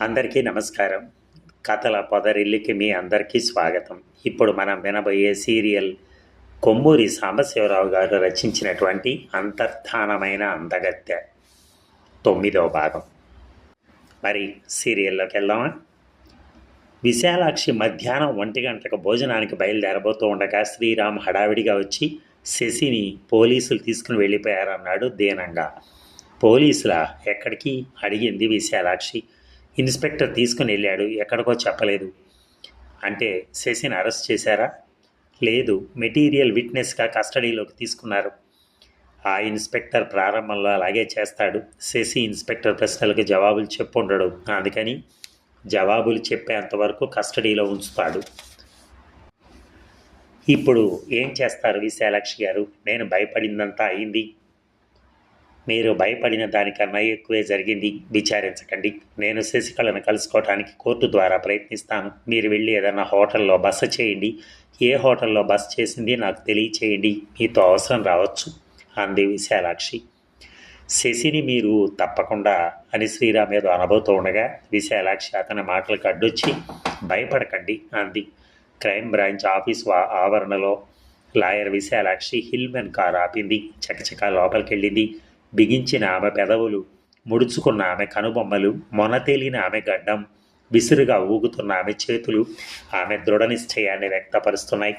అందరికీ నమస్కారం. కథల పొదరిల్లికి మీ అందరికీ స్వాగతం. ఇప్పుడు మనం వినబోయే సీరియల్ కొమ్మూరి సాంబశివరావు గారు రచించినటువంటి అంతర్ధానమైన అందగత్తె తొమ్మిదవ భాగం. మరి సీరియల్లోకి వెళ్దామా? విశాలాక్షి మధ్యాహ్నం ఒంటి గంటకు భోజనానికి బయలుదేరబోతూ ఉండగా శ్రీరామ్ హడావిడిగా వచ్చి శశిని పోలీసులు తీసుకుని వెళ్ళిపోయారన్నాడు దీనంగా. పోలీసుల? ఎక్కడికి? అడిగింది విశాలాక్షి. ఇన్స్పెక్టర్ తీసుకుని వెళ్ళాడు. ఎక్కడికో చెప్పలేదు. అంటే శశిని అరెస్ట్ చేశారా? లేదు. మెటీరియల్ విట్నెస్గా కస్టడీలోకి తీసుకున్నారు. ఆ ఇన్స్పెక్టర్ ప్రారంభంలో అలాగే చేస్తాడు. శశి ఇన్స్పెక్టర్ ప్రశ్నలకు జవాబులు చెప్పుండడు. అందుకని జవాబులు చెప్పేంతవరకు కస్టడీలో ఉంచుతాడు. ఇప్పుడు ఏం చేస్తారు విశాలాక్షి గారు? నేను భయపడిందంతా అయింది. మీరు భయపడిన దానికన్నా ఎక్కువే జరిగింది. విచారించకండి. నేను శశికళను కలుసుకోవటానికి కోర్టు ద్వారా ప్రయత్నిస్తాను. మీరు వెళ్ళి ఏదైనా హోటల్లో బస చేయండి. ఏ హోటల్లో బస చేసింది నాకు తెలియచేయండి. మీతో అవసరం రావచ్చు. అంది విశాలాక్షి. శశిని మీరు తప్పకుండా అని శ్రీరామ్ ఏదో అనబోతూ ఉండగా విశాలాక్షి అతని మాటలకు అడ్డొచ్చి భయపడకండి అంది. క్రైమ్ బ్రాంచ్ ఆఫీస్ వా- ఆవరణలో లాయర్ విశాలాక్షి హిల్మెన్ కార్ ఆపింది. చకచకా లోపలికి వెళ్ళింది బిగించిన ఆమె పెదవులు ముడుచుకున్న ఆమె కనుబొమ్మలు మొనతేలిన ఆమె గడ్డం విసురుగా ఊగుతున్న ఆమె చేతులు ఆమె దృఢ నిశ్చయాన్ని వ్యక్తపరుస్తున్నాయి.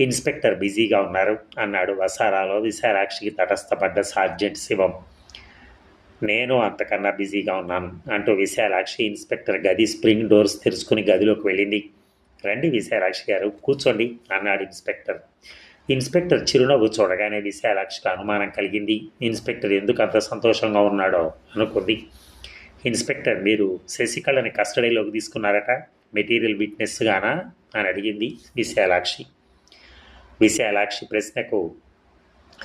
ఇన్స్పెక్టర్ బిజీగా ఉన్నారు అన్నాడు వసారాలో విశాలాక్షికి తటస్థపడ్డ సార్జెంట్ శివం. నేను అంతకన్నా బిజీగా ఉన్నాను అంటూ విశాలాక్షి ఇన్స్పెక్టర్ గది స్ప్రింగ్ డోర్స్ తెరుచుకుని గదిలోకి వెళ్ళింది. రండి విశాలాక్షి గారు కూర్చోండి అన్నాడు ఇన్స్పెక్టర్. ఇన్స్పెక్టర్ చిరునవ్వు చూడగానే విశాలాక్షికి అనుమానం కలిగింది. ఇన్స్పెక్టర్ ఎందుకు అంత సంతోషంగా ఉన్నాడో అనుకుంది. ఇన్స్పెక్టర్ మీరు శశికళని కస్టడీలోకి తీసుకున్నారట? మెటీరియల్ విట్నెస్గానా? అని అడిగింది విశాలాక్షి. విశాలాక్షి ప్రశ్నకు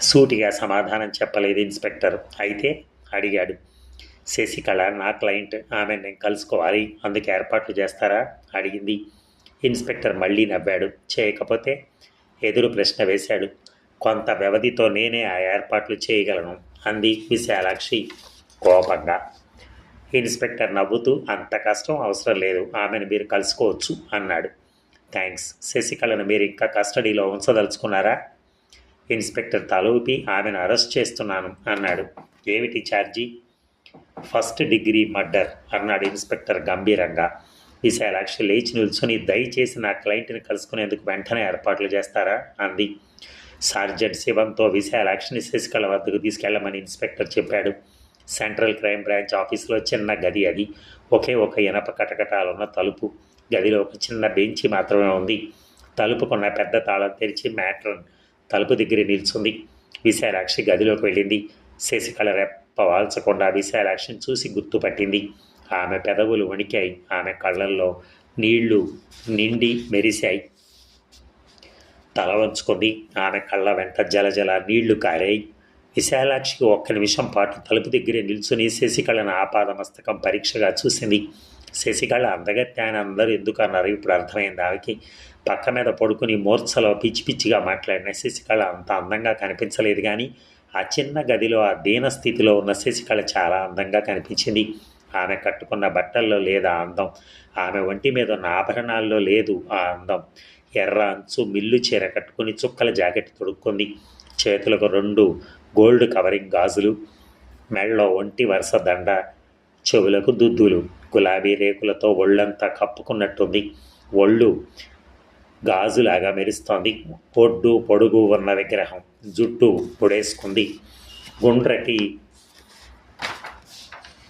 సూటిగా సమాధానం చెప్పలేదు ఇన్స్పెక్టర్. అయితే అడిగాడు శశికళ నా క్లయింట్ ఆమె నేను కలుసుకోవాలి. అందుకు ఏర్పాట్లు చేస్తారా? అడిగింది. ఇన్స్పెక్టర్ మళ్ళీ నవ్వాడు చేయకపోతే ఎదురు ప్రశ్న వేశాడు. కొంత వ్యవధితో నేనే ఆ ఏర్పాట్లు చేయగలను అంది విశాలాక్షి కోపంగా. ఇన్స్పెక్టర్ నవ్వుతూ అంత కష్టం అవసరం లేదు ఆమెను మీరు కలుసుకోవచ్చు అన్నాడు. థ్యాంక్స్ శశికళను మీరు ఇంకా కస్టడీలో ఉంచదలుచుకున్నారా? ఇన్స్పెక్టర్ తలూపి ఆమెను అరెస్ట్ చేస్తున్నాను అన్నాడు. ఏమిటి ఛార్జీ ఫస్ట్ డిగ్రీ మర్డర్ అన్నాడు ఇన్స్పెక్టర్ గంభీరంగా. విశాలాక్షి లేచి నిల్చుని దయచేసి నా క్లయింట్ని కలుసుకునేందుకు వెంటనే ఏర్పాట్లు చేస్తారా? అంది. సార్జెంట్ శివంతో విశాలాక్షిని శశికళ వద్దకు తీసుకెళ్ళమని ఇన్స్పెక్టర్ చెప్పాడు. సెంట్రల్ క్రైమ్ బ్రాంచ్ ఆఫీసులో చిన్న గది అది. ఒకే ఒక ఇనప కటకటాలున్న తలుపు. గదిలో ఒక చిన్న బెంచి మాత్రమే ఉంది. తలుపుకున్న పెద్ద తాళం తెరిచి మ్యాట్రన్ తలుపు దగ్గర నిల్చుంది. విశాలాక్షి గదిలోకి వెళ్ళింది. శశికళ రెప్ప వాల్చకుండా విశాలాక్షిని చూసి గుర్తుపట్టింది. ఆమె పెదవులు వణికాయి. ఆమె కళ్ళల్లో నీళ్ళు నిండి మెరిశాయి. తల వంచుకుంది ఆమె కళ్ళ వెంట జలజల నీళ్ళు కారాయి. విశాలాక్షికి ఒక్క నిమిషం పాటు తలుపు దగ్గరే నిల్చుని శశికళను ఆపాదమస్తకం పరీక్షగా చూసింది. శశికళ అందగత్తే ఆయన అందరూ ఎందుకు అన్నారు ఇప్పుడు అర్థమైంది ఆమెకి. పక్క మీద పడుకుని మూర్ఛలో పిచ్చి పిచ్చిగా మాట్లాడిన శశికళ అంత అందంగా కనిపించలేదు కానీ ఆ చిన్న గదిలో ఆ దీన స్థితిలో ఉన్న శశికళ చాలా అందంగా కనిపించింది. ఆమె కట్టుకున్న బట్టల్లో లేదా అందం. ఆమె ఒంటి మీద ఉన్న ఆభరణాల్లో లేదు ఆ అందం. ఎర్ర అంచు మిల్లు చీర కట్టుకుని చుక్కల జాకెట్ తొడుక్కుంది చేతులకు రెండు గోల్డ్ కవరింగ్ గాజులు మెళ్ళలో ఒంటి వరుస దండ చెవులకు దుద్దులు గులాబీ రేకులతో ఒళ్ళంతా కప్పుకున్నట్టుంది. ఒళ్ళు గాజులాగా మెరుస్తోంది. పొడ్డు పొడుగు ఉన్న విగ్రహం జుట్టు పొడేసుకుంది. గుండ్రటి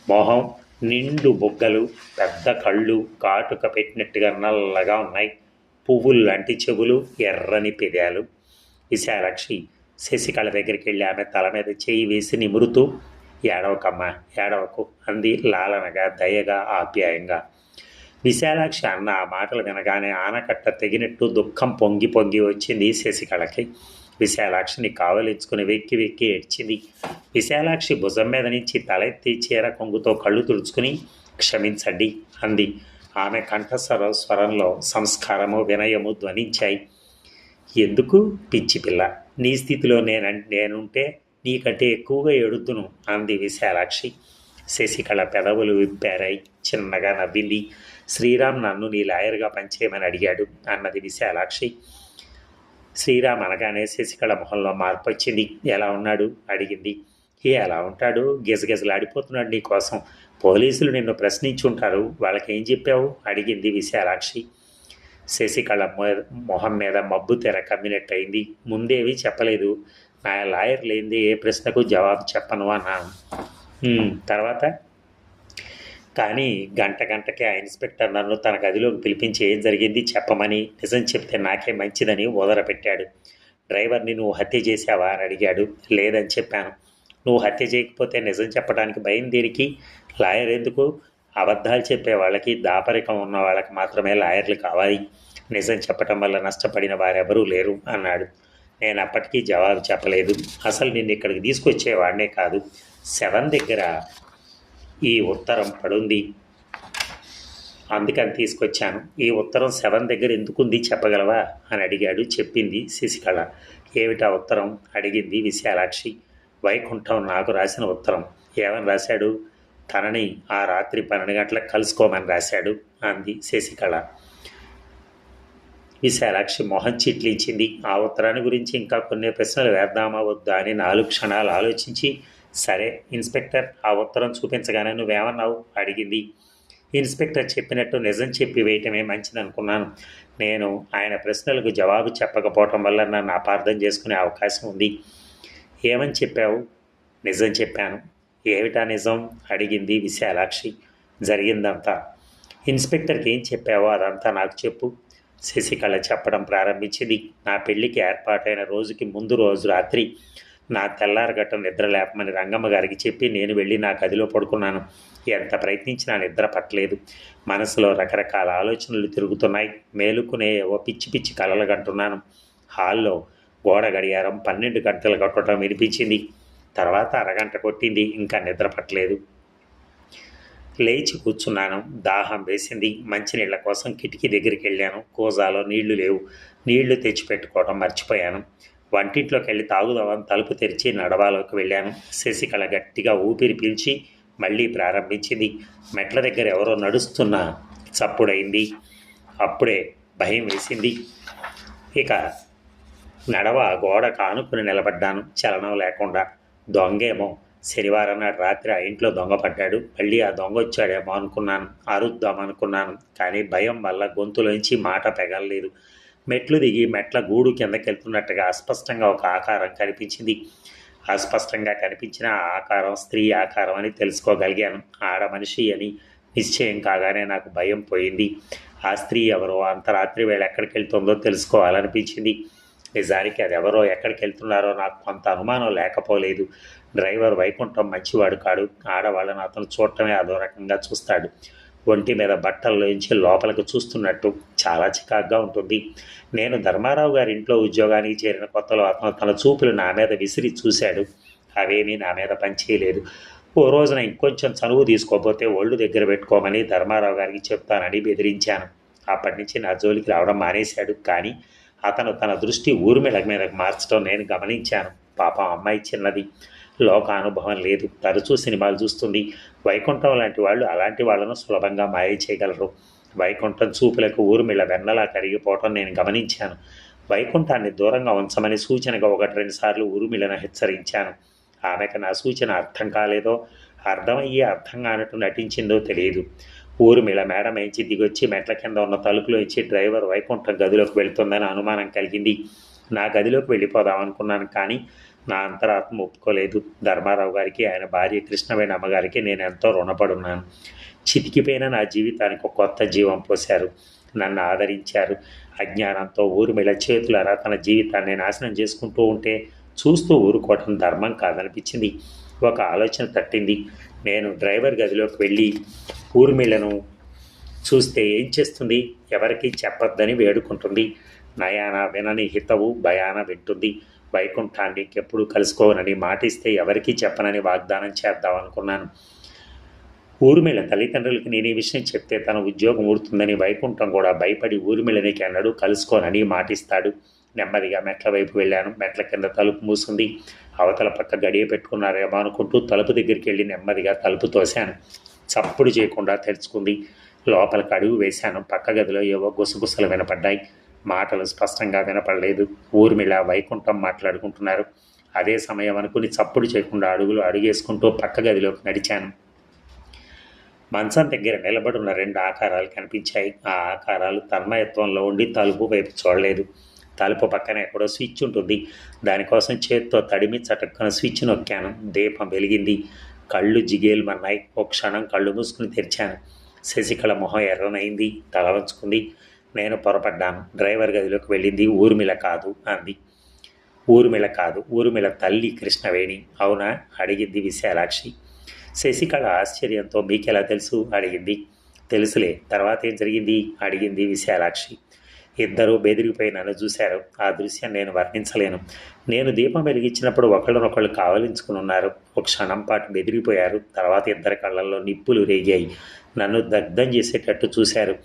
మొహం నిండు బుగ్గలు పెద్ద కళ్ళు కాటుక పెట్టినట్టుగా నల్లగా ఉన్నాయి. పువ్వులు లాంటి చెవులు ఎర్రని పెదాలు. విశాలాక్షి శశికళ దగ్గరికి వెళ్ళి ఆమె తల మీద చేయి వేసి నిమురుతూ ఏడవకమ్మా ఏడవకు అంది లాలనగా దయగా ఆప్యాయంగా. విశాలాక్షి అన్న ఆ మాటలు వినగానే ఆనకట్ట తెగినట్టు దుఃఖం పొంగి పొంగి వచ్చింది శశికళకి. విశాలాక్షిని కావలించుకుని వెక్కి వెక్కి ఏడ్చింది. విశాలాక్షి భుజం మీద నుంచి తలెత్తి చీర కొంగుతో కళ్ళు తుడుచుకుని క్షమించండి అంది. ఆమె కంఠస్వర స్వరంలో సంస్కారము వినయము ధ్వనించాయి. ఎందుకు పిచ్చి పిల్ల? నీ స్థితిలో నేను నేనుంటే నీకంటే ఎక్కువగా ఎడుద్దును అంది విశాలాక్షి. శశికళ పెదవులు విప్పారాయి. చిన్నగా నవ్వింది. శ్రీరామ్ నన్ను నీ లాయర్గా పనిచేయమని అడిగాడు అన్నది విశాలాక్షి. శ్రీరామ్ అనగానే శశికళ మొహంలో మార్పు వచ్చింది. ఎలా ఉన్నాడు? అడిగింది. ఏ ఎలా ఉంటాడు? గిజగిజలాడిపోతున్నాడు నీకోసం పోలీసులు నిన్ను ప్రశ్నించుంటారు. వాళ్ళకి ఏం చెప్పావు? అడిగింది విశాలాక్షి. శశికళ మొ- మొహం మీద మబ్బు తెర కమ్మినట్టయింది. ముందేవి చెప్పలేదు. నా లాయర్ లేనిదే ఏ ప్రశ్నకు జవాబు చెప్పను అన్నాను. తర్వాత? కానీ గంట గంటకి ఆ ఇన్స్పెక్టర్ నన్ను తన గదిలోకి పిలిపించి ఏం జరిగింది చెప్పమని నిజం చెప్తే నాకే మంచిదని పెట్టాడు డ్రైవర్ని నువ్వు హత్య చేశావా? అని అడిగాడు. లేదని చెప్పాను. నువ్వు హత్య చేయకపోతే నిజం చెప్పడానికి భయం దీనికి? లాయర్ ఎందుకు? అబద్ధాలు చెప్పే వాళ్ళకి దాపరికం ఉన్న వాళ్ళకి మాత్రమే లాయర్లు కావాలి. నిజం చెప్పటం వల్ల నష్టపడిన వారెవరూ లేరు అన్నాడు. నేను అప్పటికీ జవాబు చెప్పలేదు. అసలు నిన్ను ఇక్కడికి తీసుకొచ్చేవాడినే కాదు. సెవెన్ దగ్గర ఈ ఉత్తరం పడుంది. అందుకని తీసుకొచ్చాను. ఈ ఉత్తరం సెవెన్ దగ్గర ఎందుకుంది చెప్పగలవా? అని అడిగాడు చెప్పింది శశికళ. ఏమిటా ఉత్తరం? అడిగింది విశాలాక్షి. వైకుంఠం నాకు రాసిన ఉత్తరం. ఏమని రాశాడు? తనని ఆ రాత్రి పన్నెండు గంటలకు కలుసుకోమని రాశాడు అంది శశికళ. విశాలాక్షి మొహం చిట్లించింది. ఆ ఉత్తరాన్ని గురించి ఇంకా కొన్ని ప్రశ్నలు వేద్దామా వద్దా అని నాలుగు క్షణాలు ఆలోచించి సరే ఇన్స్పెక్టర్ ఆ ఉత్తరం చూపించగానే నువ్వేమన్నావు? అడిగింది. ఇన్స్పెక్టర్ చెప్పినట్టు నిజం చెప్పి వేయటమే మంచిదనుకున్నాను. నేను ఆయన ప్రశ్నలకు జవాబు చెప్పకపోవటం వల్ల నన్ను అపార్థం చేసుకునే అవకాశం ఉంది. ఏమని చెప్పావు? నిజం చెప్పాను. ఏమిటా నిజం? అడిగింది విశాలాక్షి. జరిగిందంతా. ఇన్స్పెక్టర్కి ఏం చెప్పావో అదంతా నాకు చెప్పు. శశికళ చెప్పడం ప్రారంభించింది. నా పెళ్ళికి ఏర్పాటైన రోజుకి ముందు రోజు రాత్రి నా తెల్లారగట్ట నిద్ర లేపమని రంగమ్మ గారికి చెప్పి నేను వెళ్ళి నా గదిలో పడుకున్నాను. ఎంత ప్రయత్నించినా నిద్ర పట్టలేదు. మనసులో రకరకాల ఆలోచనలు తిరుగుతున్నాయి. మేలుకునే ఓ పిచ్చి పిచ్చి కలలు కంటున్నాను. హాల్లో గోడ గడియారం పన్నెండు గంటలు కొట్టడం వినిపించింది. తర్వాత అరగంట కొట్టింది. ఇంకా నిద్ర పట్టలేదు. లేచి కూర్చున్నాను. దాహం వేసింది. మంచినీళ్ళ కోసం కిటికీ దగ్గరికి వెళ్ళాను. కోజాలో నీళ్ళు లేవు. నీళ్ళు తెచ్చిపెట్టుకోవడం మర్చిపోయాను. వంటింట్లోకి వెళ్ళి తాగుదామని తలుపు తెరిచి నడవాలోకి వెళ్ళాను. శశికళ గట్టిగా ఊపిరి పీల్చి మళ్ళీ ప్రారంభించింది. మెట్ల దగ్గర ఎవరో నడుస్తున్న చప్పుడైంది అప్పుడే భయం వేసింది. ఇక నడవ గోడ కానుకుని నిలబడ్డాను. చలనం లేకుండా. దొంగేమో శనివారం నాడు రాత్రి ఆ ఇంట్లో దొంగ పడ్డాడు. మళ్ళీ ఆ దొంగ వచ్చాడేమో అనుకున్నాను. అరుద్దాం అనుకున్నాను కానీ భయం వల్ల గొంతులోంచి మాట పెగలలేదు. మెట్లు దిగి మెట్ల గూడు కిందకి వెళ్తున్నట్టుగా అస్పష్టంగా ఒక ఆకారం కనిపించింది. అస్పష్టంగా కనిపించిన ఆ ఆకారం స్త్రీ ఆకారం అని తెలుసుకోగలిగాను. ఆడ మనిషి అని నిశ్చయం కాగానే నాకు భయం పోయింది. ఆ స్త్రీ ఎవరో అంత రాత్రి వేళ ఎక్కడికి వెళ్తుందో తెలుసుకోవాలనిపించింది. నిజానికి అది ఎవరో ఎక్కడికి వెళ్తున్నారో నాకు కొంత అనుమానం లేకపోలేదు. డ్రైవర్ వైకుంఠం మంచివాడు కాడు. ఆడవాళ్ళని అతను చూడటమే అదో రకంగా చూస్తాడు. ఒంటి మీద బట్టల్లోంచి లోపలికి చూస్తున్నట్టు చాలా చికాగ్గా ఉంటుంది. నేను ధర్మారావు గారి ఇంట్లో ఉద్యోగానికి చేరిన కొత్తలో అతను తన చూపులు నా మీద విసిరి చూశాడు. అవేమీ నా మీద పనిచేయలేదు ఓ రోజున ఇంకొంచెం చనువు తీసుకోకపోతే ఒళ్ళు దగ్గర పెట్టుకోమని ధర్మారావు గారికి చెప్తానని బెదిరించాను. అప్పటి నుంచి నా జోలికి రావడం మానేశాడు. కానీ అతను తన దృష్టి ఊర్మిళ మీదకు మార్చడం నేను గమనించాను. పాపం అమ్మాయి చిన్నది. లోక అనుభవం లేదు. తరచూ సినిమాలు చూస్తుంది. వైకుంఠం లాంటి వాళ్ళు అలాంటి వాళ్ళను సులభంగా మాయ చేయగలరు. వైకుంఠం చూపులకు ఊర్మిళ వెన్నలా కరిగిపోవటం నేను గమనించాను. వైకుంఠాన్ని దూరంగా ఉంచమని సూచనగా ఒకటి రెండు సార్లు ఊర్మిళను హెచ్చరించాను. ఆమెకు నా సూచన అర్థం కాలేదో అర్థమయ్యే అర్థం కానట్టు నటించిందో తెలియదు. ఊర్మిళ మేడం మేంచి దిగొచ్చి మెట్ల కింద ఉన్న తలుపులో ఇచ్చి డ్రైవర్ వైకుంఠం గదిలోకి వెళుతుందని అనుమానం కలిగింది. నా గదిలోకి వెళ్ళిపోదాం అనుకున్నాను కానీ నా అంతరాత్మ ఒప్పుకోలేదు. ధర్మారావు గారికి ఆయన భార్య కృష్ణవేణి అమ్మగారికి నేను ఎంతో రుణపడున్నాను. చితికిపోయిన నా జీవితానికి ఒక కొత్త జీవం పోశారు. నన్ను ఆదరించారు. అజ్ఞానంతో ఊర్మిళ చేతులారా తన జీవితాన్ని నాశనం చేసుకుంటూ ఉంటే చూస్తూ ఊరుకోవటం ధర్మం కాదనిపించింది. ఒక ఆలోచన తట్టింది. నేను డ్రైవర్ గదిలోకి వెళ్ళి ఊర్మిళను చూస్తే ఏం చేస్తుంది? ఎవరికి చెప్పొద్దని వేడుకుంటుంది. నయాన వినని హితవు భయాన వింటుంది. వైకుంఠాన్ని ఎప్పుడు కలుసుకోనని మాటిస్తే ఎవరికీ చెప్పనని వాగ్దానం చేద్దామనుకున్నాను. ఊర్మిళ తల్లిదండ్రులకి నేను ఈ విషయం చెప్తే తన ఉద్యోగం ఊడుతుందని వైకుంఠం కూడా భయపడి ఊర్మిళనికి అన్నాడు కలుసుకోనని మాటిస్తాడు. నెమ్మదిగా మెట్ల వైపు వెళ్ళాను. మెట్ల కింద తలుపు మూసింది అవతల పక్క గడియ పెట్టుకున్నారేమో అనుకుంటూ తలుపు దగ్గరికి వెళ్ళి నెమ్మదిగా తలుపు తోశాను. చప్పుడు చేయకుండా తెరుచుకుంది. లోపలికి అడుగు వేశాను. పక్క గదిలో ఏవో గుసగుసలు వినపడ్డాయి. మాటలు స్పష్టంగా వినపడలేదు. ఊర్మిళ వైకుంఠం మాట్లాడుకుంటున్నారు. అదే సమయం అనుకుని చప్పుడు చేయకుండా అడుగులు అడుగేసుకుంటూ పక్క గదిలోకి నడిచాను. మంచం దగ్గర నిలబడున్న రెండు ఆకారాలు కనిపించాయి. ఆ ఆకారాలు తన్మయత్వంలో ఉండి తలుపు వైపు చూడలేదు. తలుపు పక్కన ఎక్కడో స్విచ్ ఉంటుంది. దానికోసం చేత్తో తడిమి చటక్కన స్విచ్ నొక్కాను. దీపం వెలిగింది. కళ్ళు జిగేలుమన్నాయి. ఒక క్షణం కళ్ళు మూసుకుని తెరిచాను. శశికళ మొహం ఎర్రనైంది. తల వంచుకుంది. నేను పొరపడ్డాను. డ్రైవర్ గదిలోకి వెళ్ళింది. ఊర్మిళ కాదు అంది. ఊర్మిళ కాదు. ఊర్మిళ తల్లి కృష్ణవేణి. అవునా? అడిగింది విశాలాక్షి. శశికళ ఆశ్చర్యంతో మీకెలా తెలుసు? అడిగింది. తెలుసులే. తర్వాత ఏం జరిగింది? అడిగింది విశాలాక్షి. ఇద్దరూ బెదిరిపోయి నన్ను చూశారు. ఆ దృశ్యం నేను వర్ణించలేను. నేను దీపం వెలిగించినప్పుడు ఒకళ్ళనొకళ్ళు కావలించుకుని ఉన్నారు. ఒక క్షణం పాటు బెదిరిపోయారు. తర్వాత ఇద్దరి కళ్ళల్లో నిప్పులు రేగాయి. నన్ను దగ్ధం చేసేటట్టు చూశారు.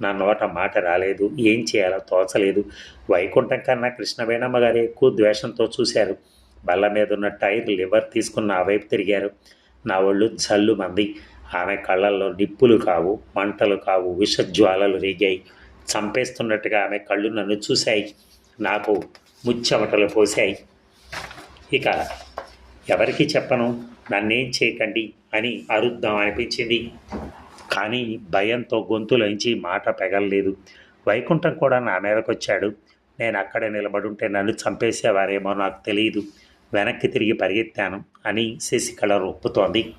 నా నోట మాట రాలేదు ఏం చేయాలో తోచలేదు. వైకుంఠం కన్నా కృష్ణవేణమ్మ గారు ఎక్కువ ద్వేషంతో చూశారు. బల్ల మీద ఉన్న టైర్ లివర్ తీసుకున్న ఆ వైపు తిరిగారు. నా ఒళ్ళు జల్లు మంది. ఆమె కళ్ళల్లో నిప్పులు కావు మంటలు కావు విషజ్వాలలు రేగాయి. చంపేస్తున్నట్టుగా ఆమె కళ్ళు నన్ను చూశాయి. నాకు ముచ్చమటలు పోశాయి. ఇక ఎవరికి చెప్పను నన్నేం చేయకండి అని అరుద్దాం అనిపించింది. కానీ భయంతో గొంతులోంచి మాట పెగలలేదు. వైకుంఠం కూడా నా మీదకి వచ్చాడు నేను అక్కడే నిలబడుంటే నన్ను చంపేసేవారేమో నాకు తెలియదు వెనక్కి తిరిగి పరిగెత్తాను అని శశికళ రొప్పుతోంది.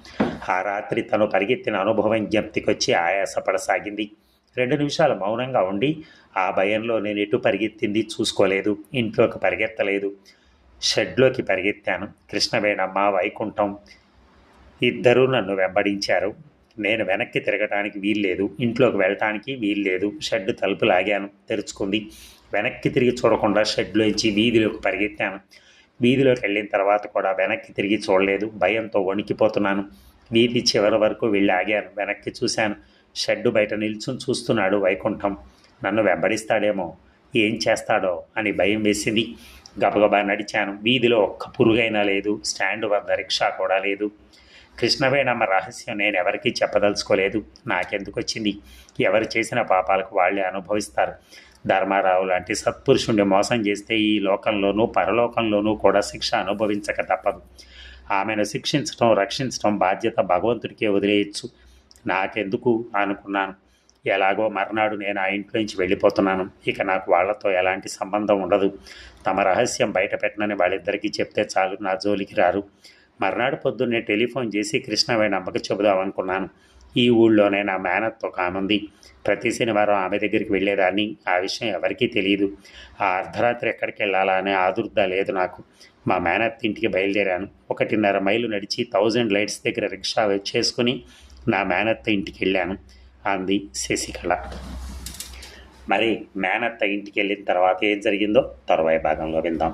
ఆ రాత్రి తను పరిగెత్తిన అనుభవం జ్ఞప్తికొచ్చి ఆయాసపడసాగింది. రెండు నిమిషాలు మౌనంగా ఉండి ఆ భయంలో నేను ఎటు పరిగెత్తింది చూసుకోలేదు. ఇంట్లోకి పరిగెత్తలేదు. షెడ్లోకి పరిగెత్తాను. కృష్ణవేణమ్మ వైకుంఠం ఇద్దరూ నన్ను వెంబడించారు. నేను వెనక్కి తిరగటానికి వీల్లేదు ఇంట్లోకి వెళ్ళటానికి వీల్లేదు షెడ్ తలుపు లాగాను తెరుచుకుంది. వెనక్కి తిరిగి చూడకుండా షెడ్లోంచి వీధిలోకి పరిగెత్తాను. వీధిలోకి వెళ్ళిన తర్వాత కూడా వెనక్కి తిరిగి చూడలేదు భయంతో వణికిపోతున్నాను. వీధి చివరి వరకు వెళ్ళి ఆగాను వెనక్కి చూశాను. షెడ్డు బయట నిల్చుని చూస్తున్నాడు వైకుంఠం. నన్ను వెంబడిస్తాడేమో ఏం చేస్తాడో అని భయం వేసింది. గబగబా నడిచాను. వీధిలో ఒక్క పురుగైనా లేదు స్టాండ్ వద్ద రిక్షా కూడా లేదు. కృష్ణవేణమ్మ రహస్యం నేను ఎవరికీ చెప్పదలుచుకోలేదు. నాకెందుకు వచ్చింది? ఎవరు చేసిన పాపాలకు వాళ్ళే అనుభవిస్తారు. ధర్మారావు లాంటి సత్పురుషుణ్ణి మోసం చేస్తే ఈ లోకంలోనూ పరలోకంలోనూ కూడా శిక్ష అనుభవించక తప్పదు. ఆమెను శిక్షించడం రక్షించడం బాధ్యత భగవంతుడికే వదిలేయచ్చు. నాకెందుకు అనుకున్నాను. ఎలాగో మర్నాడు నేను ఆ ఇంట్లోంచి వెళ్ళిపోతున్నాను. ఇక నాకు వాళ్ళతో ఎలాంటి సంబంధం ఉండదు. తమ రహస్యం బయట పెట్టనని వాళ్ళిద్దరికీ చెప్తే చాలు నా జోలికి రారు. మర్నాడు పొద్దున్నే టెలిఫోన్ చేసి కృష్ణవేణి అమ్మకి చెబుదామనుకున్నాను ఈ ఊళ్ళోనే నా మేనత్తో కానుంది ప్రతి శనివారం ఆమె దగ్గరికి వెళ్ళేదాన్ని. ఆ విషయం ఎవరికీ తెలియదు ఆ అర్ధరాత్రి ఎక్కడికి వెళ్ళాలా అనే ఆదుర్ద లేదు నాకు. మా మేనత్ ఇంటికి బయలుదేరాను. ఒకటిన్నర మైలు నడిచి థౌజండ్ లైట్స్ దగ్గర రిక్షా చేసుకుని నా మేనత్త ఇంటికి వెళ్ళాను. అంది శశికళ. మరి మేనత్త ఇంటికి వెళ్ళిన తర్వాత ఏం జరిగిందో తరువాయి భాగంలో విందాం.